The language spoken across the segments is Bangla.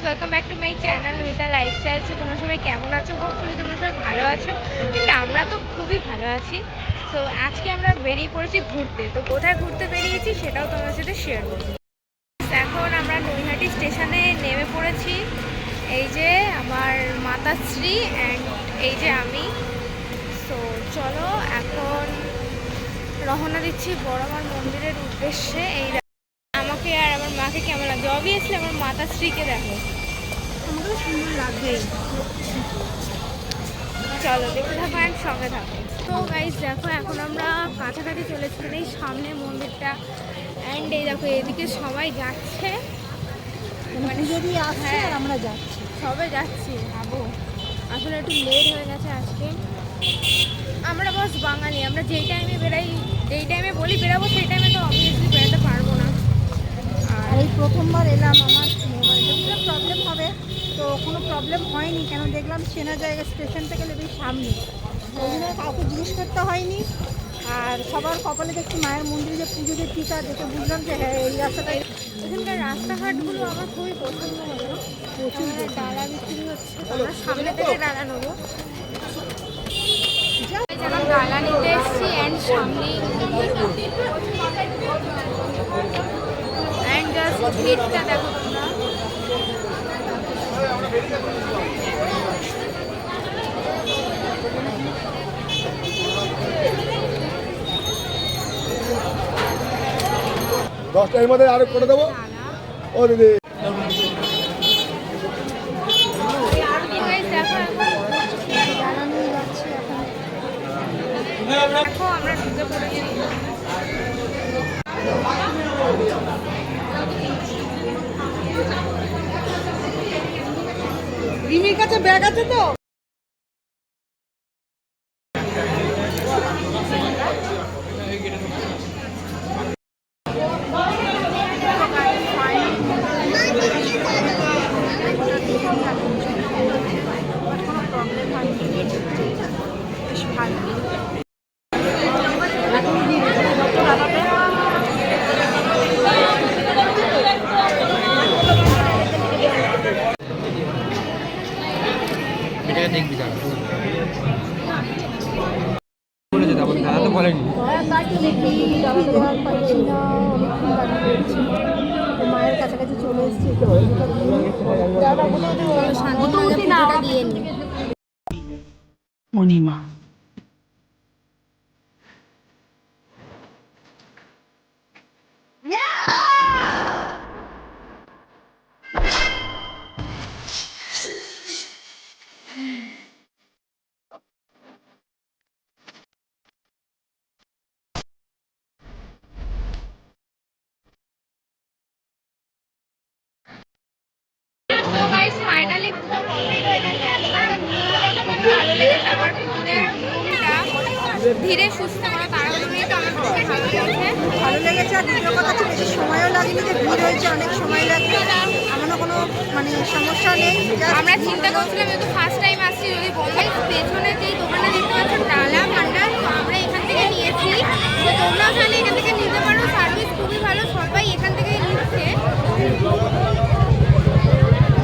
guys, welcome back to my channel Vita Lifestyle. So তোমরা সবাই কেমন আছো? Hopefully তোমরা সবাই ভালো আছো। আমরা তো খুবই ভালো আছি। তো আজকে আমরা বেরিয়ে পড়েছি ঘুরতে। তো কোথায় ঘুরতে বেরিয়েছি সেটাও তোমার সাথে শেয়ার করব। এখন আমরা নৈহাটি স্টেশনে নেমে পড়েছি। এই যে আমার মাতাশ্রী অ্যান্ড এই যে আমি তো চলো এখন রওনা দিচ্ছি বড়মার মন্দিরের উদ্দেশ্যে এই আমার মাকে কেমন লাগছে? অবভিয়াসলি আমার মাতা স্ত্রীকে দেখো। আমাকেও সুন্দর লাগবেই চলো দেখতে থাকো অ্যান্ড সঙ্গে থাকো। তো গাইজ দেখো এখন আমরা কাছাকাছি চলেছি মানে এই সামনে মন্দিরটা। অ্যান্ড এই দেখো এদিকে সবাই যাচ্ছে। মানে যদি হ্যাঁ। আমরা যাচ্ছি। সবাই যাচ্ছি ভাবো। আসলে একটু লেট হয়ে গেছে আজকে। আমরা বস বাঙালি আমরা যেই টাইমে বেরাই যেই টাইমে বলি বেরাবো সেই টাইমে তো অবভিয়াসলি বেরোতে পারব না আর আর এই প্রথমবার এলাম আমার মোবাইলটা প্রবলেম হবে? তো কোনো প্রবলেম হয়নি কেন দেখলাম চেনা জায়গা স্টেশন থেকে বেশ সামনে। ওই জন্য কাউকে জিজ্ঞেস করতে হয়নি। আর সবার কপালে দেখছি মায়ের মন্দিরে যে পুজো যে টিকা দেখে বুঝলাম যে হ্যাঁ এই রাস্তাটা এখানকার রাস্তাঘাটগুলো আমার খুবই পছন্দ হলো। প্রচুর ডালা বিক্রি হচ্ছে আমরা সামনে থেকে ডালা নেব ডালা নিতে এসেছি অ্যান্ড সামনেই জাস্ট ভিড়টা দেখো তোমরা। দশটার মধ্যে আরও করে দেবো। ও দিদি। আমরা ঢুকে পড়েছি রিমির কাছে ব্যাগ আছে তো? বেশ ভালো না অনেকক্ষণ দাঁড়িয়ে মায়ের কাছাকাছি চলে এসেছি তো দিয়ে নি. ধীরে সুস্থ করে তো আমার খুব ভালো লেগেছে। ভালো লেগেছে আর দ্বিতীয় কথা হচ্ছে বেশি সময়ও লাগেনি যে ভিড় হয়েছে অনেক সময় লাগবে। এমনও কোনো মানে সমস্যা নেই আমরা চিন্তা করছিলাম যেহেতু ফার্স্ট টাইম আসছি যদি বোম্বাই পেছনে যেই দোকানটা দেখতে পাচ্ছেন ডালা ভান্ডার তো আমরা এখান থেকে নিয়েছি তো তোমরাও চাইলে এখান থেকে নিতে পারো সার্ভিস খুবই ভালো সবাই এখান থেকেই নিচ্ছে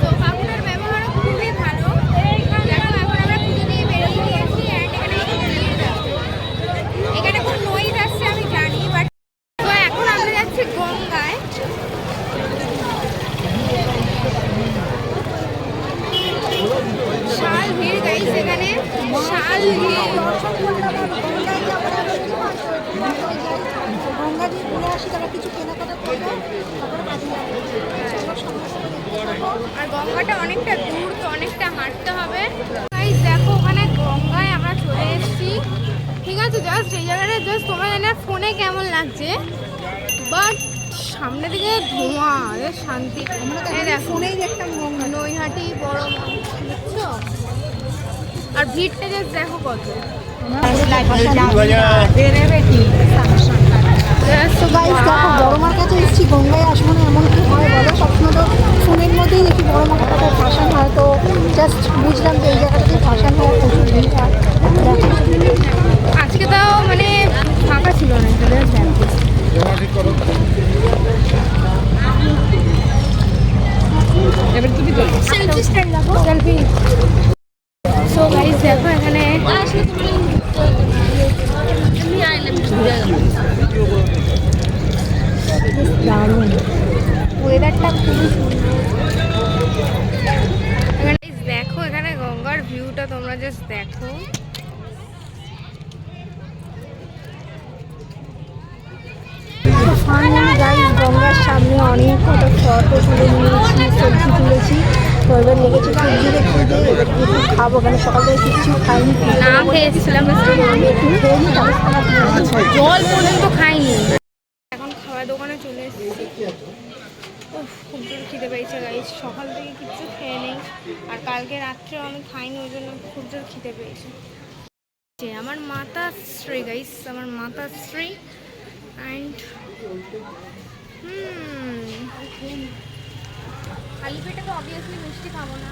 তো কাকুটার ব্যবহারও খুবই ভালো দেখো এখন আমরা পুজো দিয়ে বেরিয়ে গিয়েছি অ্যান্ড এখানে খুব ভিড় আছে এখানে খুব নইজ আসছে আমি জানি বাট তো এখন আমরা যাচ্ছি গঙ্গায় শাল ভিড় গাইস এখানে শাল ভিড় গঙ্গা দিয়ে ঘুরে আসি তারা কিছু কেনাকাটা করব তারপরে কাজে লাগবে চলো সঙ্গে সঙ্গে দেখতে থাকো। আর গঙ্গাটা অনেকটা দূর তো অনেকটা হাঁটতে হবে। দেখো ওখানে গঙ্গায় আমরা চলে এসেছি। বিকজ তোমরা জানি না ফোনে কেমন লাগছে। বাট সামনে দিকে ধোঁয়া শান্তি। এই দেখো। ফোনেই দেখতাম গঙ্গা। নৈহাটি বড় দেখছ আর ভিড়টা জাস্ট দেখো কত। তো গাইস দেখো বড় মার কাছে এসেছি গঙ্গায় আসব না এমন হয় বলো সবসময় তো ফোনের মধ্যেই দেখি বড় কাছে ভাসান হয় তো জাস্ট বুঝলাম যে এই জায়গাটাতে ভাসান হয় প্রচুর ভিড় হয়। আজকে তাও মানে ফাঁকা ছিল না একটু এবার তুমি সেলফি স্ট্যান্ড দেখো। সেলফি সো গাইস দেখো এখানে দারুণ। ওয়েদারটা খুবই সুন্দর। দেখো এখানে গঙ্গার ভিউটা তোমরা জাস্ট দেখো। গঙ্গার সামনে অনেক কত ফটো তুলে নিয়েছি সেলফি তুলেছি। এবার লেগেছে খুব খুঁজে খাব। কেন সকাল থেকে কিছু খাইনি না জল পর্যন্ত খাইনি। এখন খাওয়ার দোকানে চলে এসেছি। খুব জোর খিদে পেয়েছে গাইস সকাল থেকে কিচ্ছু খেয়ে নেই। আর কালকে রাত্রেও আমি খাইনি ওই জন্য খুব জোর খিদে পেয়েছে। যে আমার মাতা শ্রী গাইস আমার মাতা শ্রী অ্যান্ড খালি পেটে তো অবভিয়াসলি মিষ্টি খাব না।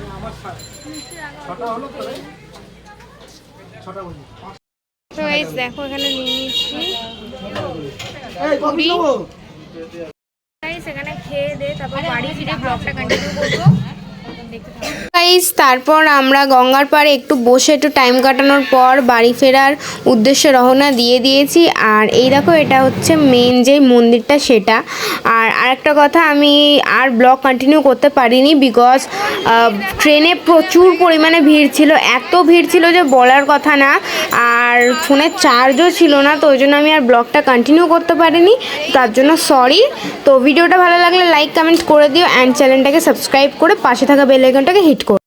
তো দেখো এখানে নিয়ে নিচ্ছি। এখানে খেয়ে দে তারপর বাড়ি ফিরে ব্লগটা কন্টিনিউ করব। গাইস তারপর আমরা গঙ্গার পাড়ে একটু বসে একটু টাইম কাটানোর পর বাড়ি ফেরার উদ্দেশ্যে রওনা দিয়ে দিয়েছি। আর এই দেখো, এটা হচ্ছে মেন যে মন্দিরটা সেটা। আর আরেকটা কথা, আমি আর ব্লগ কন্টিনিউ করতে পারিনি বিকজ ট্রেনে প্রচুর পরিমাণে ভিড় ছিল। এত ভিড় ছিল যে বলার কথা না। আর ফোনের চার্জও ছিল না, তো ওই জন্য আমি আর ব্লগটা কন্টিনিউ করতে পারিনি। তার জন্য সরি তো ভিডিওটা ভালো লাগলে লাইক কমেন্ট করে দিও অ্যান্ড চ্যানেলটাকে সাবস্ক্রাইব করে পাশে থাকা বেল আইকনটাকে হিট করো।